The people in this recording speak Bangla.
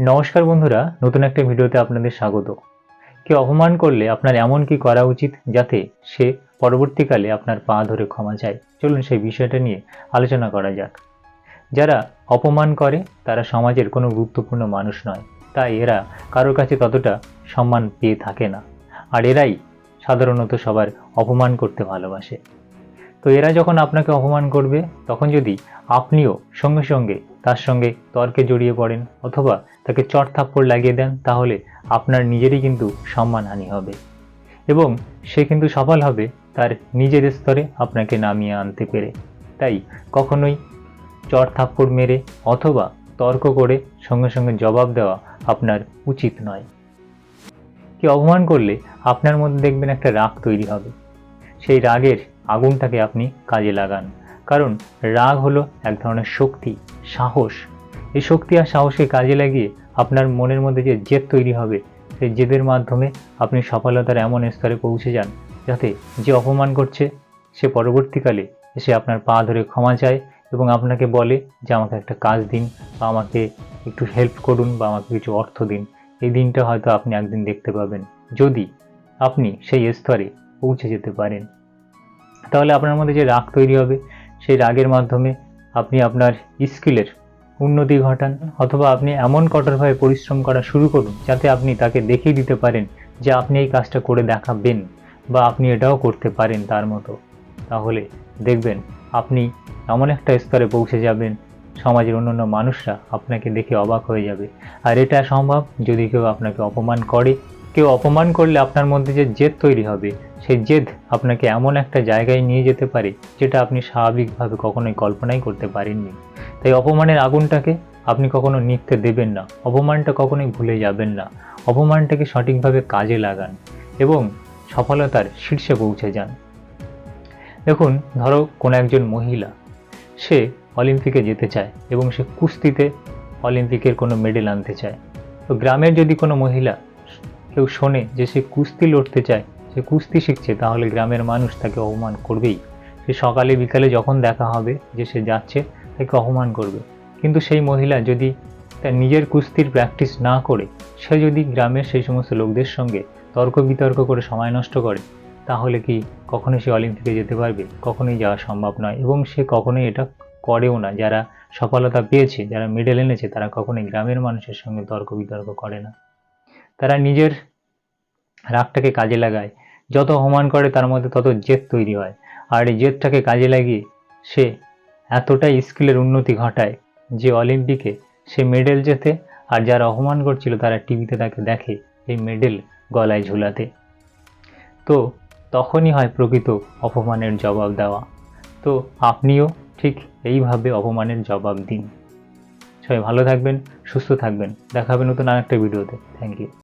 নমস্কার বন্ধুরা, নতুন একটা ভিডিওতে আপনাদের স্বাগত। কেউ অপমান করলে আপনার এমন কি করা উচিত যাতে সে পরবর্তীকালে আপনার পা ধরে ক্ষমা চায়? চলুন সেই বিষয়টা নিয়ে আলোচনা করা যাক। যারা অপমান করে, তারা সমাজের কোনো গুরুত্বপূর্ণ মানুষ নয়। তাই এরা কারোর কাছে ততটা সম্মান পেয়ে থাকে না। আর এরাই সাধারণত সবার অপমান করতে ভালোবাসে। তো এরা যখন আপনাকে অপমান করবে, তখন যদি আপনিও সঙ্গে সঙ্গে তার সঙ্গে তর্কে জড়িয়ে পড়েন অথবা তাকে চট থাপ্পড় লাগিয়ে দেন, তাহলে আপনার নিজেরই কিন্তু সম্মানহানি হবে। এবং সে কিন্তু সফল হবে তার নিজের স্তরে আপনাকে নামিয়ে আনতে পেরে। তাই কখনোই চট থাপ্পড় মেরে অথবা তর্ক করে সঙ্গে সঙ্গে জবাব দেওয়া আপনার উচিত নয়। কি অপমান করলে আপনার মধ্যে দেখবেন একটা রাগ তৈরি হবে। সেই রাগের আগুনটাকে আপনি কাজে লাগান। কারণ রাগ হলো এক ধরনের শক্তি, সাহস। এই শক্তি আর সাহসকে কাজে লাগিয়ে আপনার মনের মধ্যে যে জেদ তৈরি হবে, সেই জেদের মাধ্যমে আপনি সফলতার এমন স্তরে পৌঁছে যান, যাতে যে অপমান করছে, সে পরবর্তীকালে এসে আপনার পা ধরে ক্ষমা চায় এবং আপনাকে বলে যে, আমাকে একটা কাজ দিন বা আমাকে একটু হেল্প করুন বা আমাকে কিছু অর্থ দিন। এই দিনটা হয়তো আপনি একদিন দেখতে পাবেন। যদি আপনি সেই স্তরে পৌঁছে যেতে পারেন। তাহলে আপনার মধ্যে যে রাগ তৈরি হবে, সেই রাগের মাধ্যমে আপনি আপনার স্কিলের উন্নতি ঘটান, অথবা আপনি এমন কঠোরভাবে পরিশ্রম করা শুরু করুন, যাতে আপনি তাকে দেখিয়ে দিতে পারেন যে আপনি এই কাজটা করে দেখাবেন বা আপনি এটাও করতে পারেন তার মতো। তাহলে দেখবেন আপনি এমন একটা স্তরে পৌঁছে যাবেন, সমাজের অন্যান্য মানুষরা আপনাকে দেখে অবাক হয়ে যাবে। আর এটা সম্ভব যদি কেউ আপনাকে অপমান করে কেউ অপমান করলে আপনার মধ্যে যে জেদ তৈরি হবে, সেই জেদ আপনাকে এমন একটা জায়গায় নিয়ে যেতে পারে যেটা আপনি স্বাভাবিকভাবে কখনোই কল্পনাই করতে পারেননি। তাই অপমানের আগুনটাকে আপনি কখনো নিতে দেবেন না, অপমানটা কখনোই ভুলে যাবেন না, অপমানটাকে সঠিকভাবে কাজে লাগান এবং সফলতার শীর্ষে পৌঁছে যান। দেখুন, ধরো কোনো একজন মহিলা, সে অলিম্পিকে যেতে চায় এবং সে কুস্তিতে অলিম্পিকের কোনো মেডেল আনতে চায়। তো গ্রামের যদি কোনো মহিলা কেউ শোনে যে সে কুস্তি লড়তে চায়, সে কুস্তি শিখছে, তাহলে গ্রামের মানুষ তাকে অপমান করবেই। সে সকালে, বিকালে যখন দেখা হবে যে সে যাচ্ছে, তাকে অপমান করবে। কিন্তু সেই মহিলা যদি তার নিজের কুস্তির প্র্যাকটিস না করে, সে যদি গ্রামের সেই সমস্ত লোকদের সঙ্গে তর্ক বিতর্ক করে সময় নষ্ট করে, তাহলে কি কখনোই সে অলিম্পিকে যেতে পারবে? কখনোই যাওয়া সম্ভব নয়। এবং সে কখনোই এটা করেও না। যারা সফলতা পেয়েছে, যারা মেডেল এনেছে, তারা কখনোই গ্রামের মানুষের সঙ্গে তর্ক বিতর্ক করে না। তারা নিজের রাগটাকে কাজে লাগায়। যত অপমান করে, তার মধ্যে তত জেদ তৈরি হয়। আর এই জেদটাকে কাজে লাগিয়ে সে এতটাই স্কিলের উন্নতি ঘটায় যে অলিম্পিকে সে মেডেল জেতে আর যারা অপমান করছিল, তারা টিভিতে তাকে দেখে এই মেডেল গলায় ঝুলাতে। তো তখনই হয় প্রকৃত অপমানের জবাব দেওয়া। তো আপনিও ঠিক এইভাবে অপমানের জবাব দিন। সবাই ভালো থাকবেন, সুস্থ থাকবেন। দেখাবেন নতুন আরেকটা ভিডিওতে থ্যাংক ইউ